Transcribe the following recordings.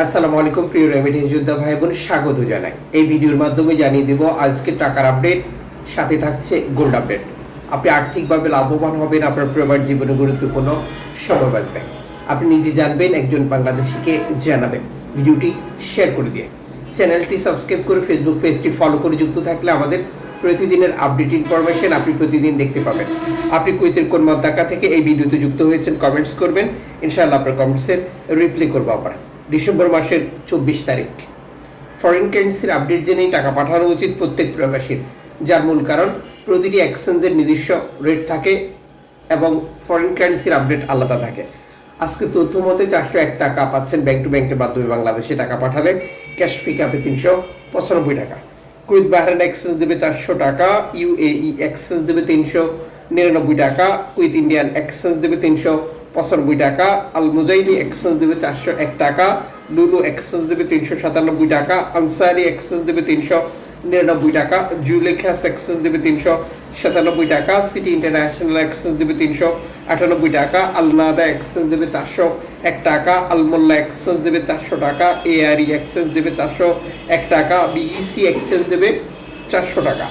আসসালামু আলাইকুম, প্রিয় রেমিডেন্স যোদ্ধা ভাই বোন স্বাগত জানাই। এই ভিডিওর মাধ্যমে জানিয়ে দেব আজকে টাকার আপডেট, সাথে থাকছে গোল্ড আপডেট। আপনি আর্থিকভাবে লাভবান হবেন, আপনার পরিবার জীবনে গুরুত্বপূর্ণ সময় বাঁচবে। আপনি নিজে জানবেন, একজন বাংলাদেশিকে জানাবেন। ভিডিওটি শেয়ার করে দিয়ে। চ্যানেলটি সাবস্ক্রাইব করে ফেসবুক পেজটি ফলো করে যুক্ত থাকলে আমাদের প্রতিদিনের আপডেট ইনফরমেশন আপনি প্রতিদিন দেখতে পাবেন। আপনি কুইতের কোন মদ্দাকা থেকে এই ভিডিওতে যুক্ত হয়েছেন, কমেন্টস করবেন। ইনশাআল্লাহ আপনার কমেন্টসের রিপ্লাই করব আমরা। ডিসেম্বর মাসের চব্বিশ তারিখ। ফরেন কারেন্সির আপডেট জেনেই টাকা পাঠানো উচিত প্রত্যেক প্রবাসীর। যার মূল কারণ, প্রতিটি এক্সচেঞ্জের নিজস্ব রেট থাকে এবং ফরেন কারেন্সির আপডেট আলাদা থাকে। আজকে তথ্য মতে চারশো এক টাকা পাচ্ছেন ব্যাংক টু ব্যাংকের মাধ্যমে বাংলাদেশে টাকা পাঠালে ক্যাশ পিক আপে তিনশো পঁচানব্বই টাকা। কুইত বাহরান এক্সচেঞ্জ দেবে চারশো টাকা ইউএই এক্সচেঞ্জ দেবে তিনশো নিরানব্বই টাকা কুইত ইন্ডিয়ান এক্সচেঞ্জ দেবে তিনশো পঁচানব্বই টাকা আল মুজাইনি দেবে চারশো এক টাকা, লুলু এক্সচেঞ্জ দেবে তিনশো সাতানব্বই টাকা, আনসারি এক্সচেঞ্জ দেবে তিনশো নিরানব্বই টাকা, জুলেখাস এক্সচেঞ্জ দেবে তিনশো সাতানব্বই টাকা সিটি ইন্টারন্যাশনাল এক্সচেঞ্জ দেবে তিনশো আটানব্বই টাকা, আলনাদা এক্সচেঞ্জ দেবে চারশো এক টাকা, আলমোল্লা এক্সচেঞ্জ দেবে চারশো টাকা এআরই এক্সচেঞ্জ দেবে চারশো এক টাকা বিইসি এক্সচেঞ্জ দেবে চারশো টাকা,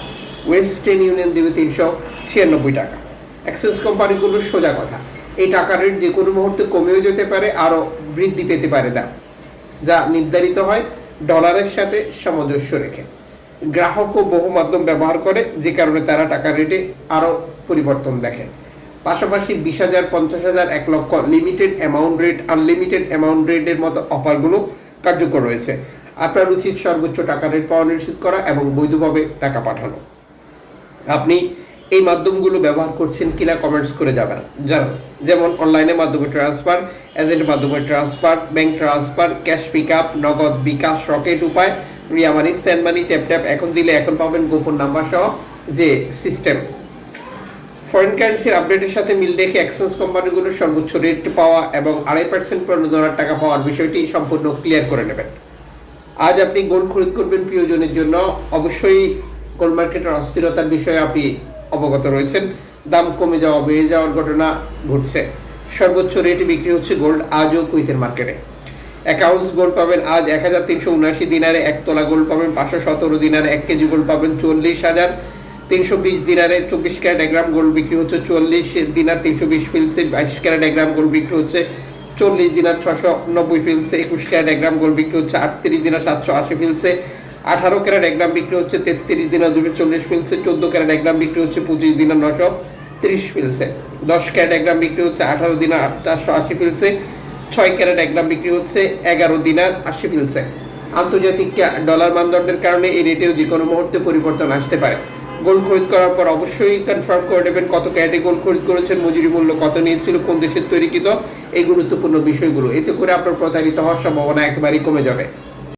ওয়েস্টার্ন ইউনিয়ন দেবে তিনশো ছিয়ানব্বই টাকা। এক্সচেঞ্জ কোম্পানিগুলোর সোজা কথা। এই টাকার রেট যে কোনো মুহূর্তে কমেও যেতে পারে, আরও বৃদ্ধি পেতে পারে দাম যা নির্ধারিত হয় ডলারের সাথে সামঞ্জস্য রেখে। গ্রাহকও বহু মাধ্যম ব্যবহার করে, যে কারণে তারা টাকার রেটে আরও পরিবর্তন দেখে। পাশাপাশি বিশ হাজার, পঞ্চাশ হাজার, এক lakh limited amount rate, unlimited amount রেটের মতো অফারগুলো কার্যকর রয়েছে। আপনার উচিত সর্বোচ্চ টাকা রেট পাওয়া নিশ্চিত করা এবং বৈধভাবে টাকা পাঠানো। আপনি এই মাধ্যমগুলো ব্যবহার করছেন কিনা কমেন্টস করে যাবেন জানান। যেমন অনলাইনের মাধ্যমে ট্রান্সফার এজেন্টের মাধ্যমে transfer bank transfer cash pick up Nagad bKash Rocket উপায়, Ria money send money tap tap এখন দিলে এখন পাবেন গোপন নাম্বার সহ যে সিস্টেম ফরেন কারেন্সির আপডেটের সাথে মিল রেখে এক্সচেঞ্জ কোম্পানিগুলোর সর্বোচ্চ রেট পাওয়া এবং আড়াই পার্সেন্ট প্রণোদনার টাকা পাওয়ার বিষয়টি সম্পূর্ণ ক্লিয়ার করে নেবেন। আজ আপনি গোল্ড খরিদ করবেন প্রিয়জনের জন্য। অবশ্যই গোল্ড মার্কেটের অস্থিরতার বিষয়ে আপনি অবগত রয়েছেন। দাম কমে যাওয়া, বেড়ে যাওয়ার ঘটনা ঘটছে। সর্বোচ্চ রেটে বিক্রি হচ্ছে গোল্ড আজও কুইতের মার্কেটে। অ্যাকাউন্টস গোল্ড পাবেন আজ এক হাজার তিনশো উনআশি দিনারে এক তোলা গোল্ড পাবেন পাঁচশো সতেরো দিনারে, এক কেজি গোল্ড পাবেন চল্লিশ হাজার। তিনশো বিশ দিনারে চব্বিশ ক্যারেট এক গ্রাম গোল্ড বিক্রি হচ্ছে চল্লিশ দিনার তিনশো বিশ ফিলসে, বাইশ ক্যারেট এক গ্রাম গোল্ড বিক্রি হচ্ছে চল্লিশ দিনার ছশো নব্বই ফিলসে, একুশ ক্যারেট এক গ্রাম গোল্ড বিক্রি হচ্ছে আটত্রিশ দিনার সাতশো আশি ফিলসে। আঠারো ক্যারেট এক গ্রাম বিক্রি হচ্ছে তেত্রিশ দিনার দুশো চল্লিশ ফিলসে চোদ্দ ক্যারেট এক গ্রাম বিক্রি হচ্ছে পঁচিশ দিনার নশো তিরিশ ফিলসে দশ ক্যারেট এক গ্রাম বিক্রি হচ্ছে আঠারো দিনার চারশো আশি ফিলসে ছয় ক্যারেট এক গ্রাম বিক্রি হচ্ছে এগারো দিনার আশি ফিলসে আন্তর্জাতিক ডলার মানদণ্ডের কারণে এই রেটেও যে কোনো মুহূর্তে পরিবর্তন আসতে পারে। গোল্ড খরিদ করার পর অবশ্যই কনফার্ম করে নেবেন কত ক্যারেটে গোল্ড খরিদ করেছেন, মজুরি মূল্য কত নিয়েছিল, কোন দেশের তৈরিকৃত, এই গুরুত্বপূর্ণ বিষয়গুলো। এতে করে আপনার প্রতারিত হওয়ার সম্ভাবনা একেবারেই কমে যাবে।